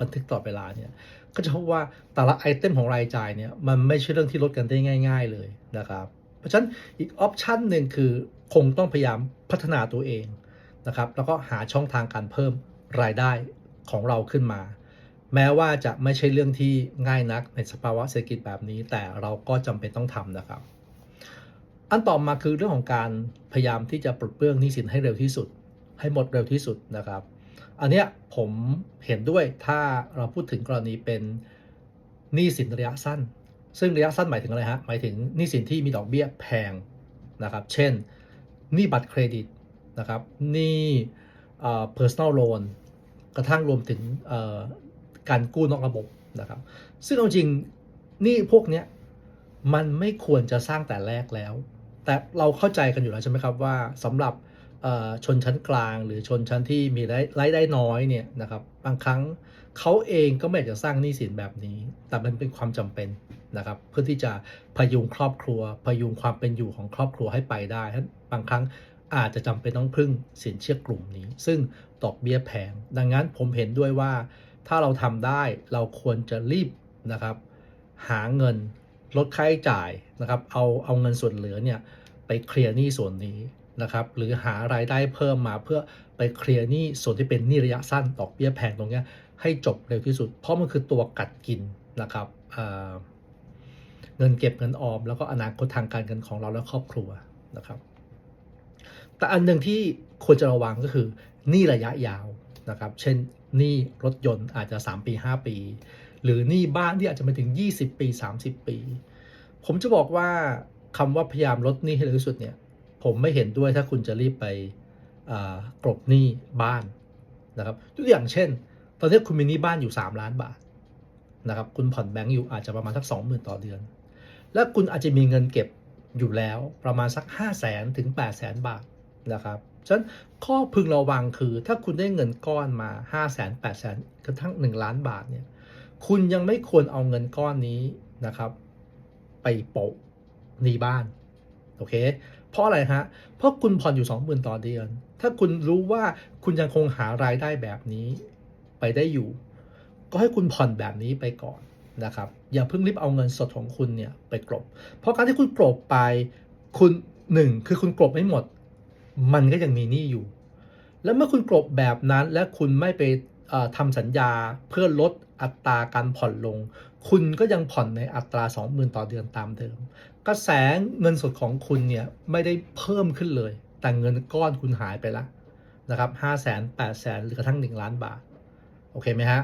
บันทึกตลอเวลาเนี่ยก็จะพบว่าแต่ละไอเทมของรายจ่ายเนี่ยมันไม่ใช่เรื่องที่ลดกันได้ง่าย ๆ เลยนะครับเพราะฉะนั้นอีกออปชันหนึ่งคือคงต้องพยายามพัฒนาตัวเองนะครับแล้วก็หาช่องทางการเพิ่มรายได้ของเราขึ้นมา แม้ว่าจะไม่ใช่เรื่องที่ง่ายนักในสภาวะเศรษฐกิจแบบนี้ แต่เราก็จำเป็นต้องทำนะครับ อันต่อมาคือเรื่องของการพยายามที่จะปลดเปลื้องหนี้สินให้เร็วที่สุด ให้หมดเร็วที่สุดนะครับ อันเนี้ยผมเห็นด้วยถ้าเราพูดถึงกรณีเป็นหนี้สินระยะสั้น ซึ่งระยะสั้นหมายถึงอะไรฮะหมายถึงหนี้สินที่มีดอกเบี้ยแพงนะครับ เช่นหนี้บัตรเครดิตนะครับหนี้เอ่อ personal loan กระทั่งรวมถึงเอ่อการกู้นอกระบบนะครับ ซึ่งเอาจริงหนี้พวกเนี้ยมันไม่ควรจะสร้างแต่แรกแล้ว แต่เราเข้าใจกันอยู่แล้วใช่ไหมครับว่าสำหรับ ชนชั้นกลางหรือชนชั้นที่มีรายได้น้อยเนี่ยนะครับบางครั้งเขาเองก็ไม่อยากจะสร้างหนี้สินแบบนี้ แต่มันเป็นความจำเป็นนะครับเพื่อที่จะพยุงครอบครัว พยุงความเป็นอยู่ของครอบครัวให้ไปได้บางครั้งอาจจะจำเป็นต้องพึ่งสินเชื่อกลุ่มนี้ ซึ่งดอกเบี้ยแพงดังนั้นผมเห็นด้วยว่า ถ้าเราทำได้เราควรจะรีบนะครับหาเงินลดค่าใช้จ่ายนะครับเอาเอาเงินส่วนเหลือเนี่ยไปเคลียร์หนี้ส่วนนี้ นะครับหรือหารายได้เพิ่มมาเพื่อไปเคลียร์หนี้ส่วนที่เป็นหนี้ระยะสั้นดอกเบี้ยแพงตรงนี้ให้จบเร็วที่สุด เพราะมันคือตัวกัดกินนะครับเงินเก็บเงินออม แล้วก็อนาคตทางการเงินของเราและครอบครัวนะครับ แต่อันหนึ่งที่ควรจะระวังก็คือหนี้ระยะยาวนะครับ เช่นหนี้รถยนต์อาจจะ 3 ปี 5 ปี หรือหนี้บ้านที่อาจจะไปถึง 20 ปี 30 ปี ผมจะบอกว่าคำว่าพยายามลดหนี้ให้เร็วที่สุดเนี่ย ผมไม่เห็นด้วยถ้าคุณจะรีบไปกลบหนี้บ้านนะครับตัวอย่างเช่น ตอนนี้คุณมีหนี้บ้านอยู่ 3 ล้านบาทนะครับคุณผ่อนแบงก์อยู่อาจจะประมาณสัก 20,000 ต่อเดือน และคุณอาจจะมีเงินเก็บอยู่แล้วประมาณสัก 5 0 0แสนถึง 8 0 0แสนบาทนะครับฉะนั้นข้อพึงระวังคือถ้าคุณได้เงินก้อนมา 5 0 0แสน8 0 0แสนกระทั่ง 1 ล้านบาทเนี่ยคุณยังไม่ควรเอาเงินก้อนนี้นะครับ ไปโปะหนี้บ้านโอเค เพราะอะไรฮะ เพราะคุณผ่อนอยู่ 20,000 ต่อเดือน ถ้าคุณรู้ว่าคุณยังคงหารายได้แบบนี้ไปได้อยู่ ก็ให้คุณผ่อนแบบนี้ไปก่อนนะครับ อย่าเพิ่งรีบเอาเงินสดของคุณเนี่ยไปกลบ เพราะการที่คุณกลบไป คุณหนึ่งคือคุณกลบไม่หมด มันก็ยังมีหนี้อยู่ แล้วเมื่อคุณกลบแบบนั้นและคุณไม่ไป ทำสัญญาเพื่อลดอัตราการผ่อนลง คุณก็ยังผ่อนในอัตรา 20,000 ต่อเดือนตามเดิม กระแสเงินสดของคุณเนี่ยไม่ได้เพิ่มขึ้นเลย แต่เงินก้อนคุณหายไปละนะครับ5 0 0 0 0 0 8 0 0 0 0หรือกระทั่ง 1 ล้านบาท โอเคไหมฮะ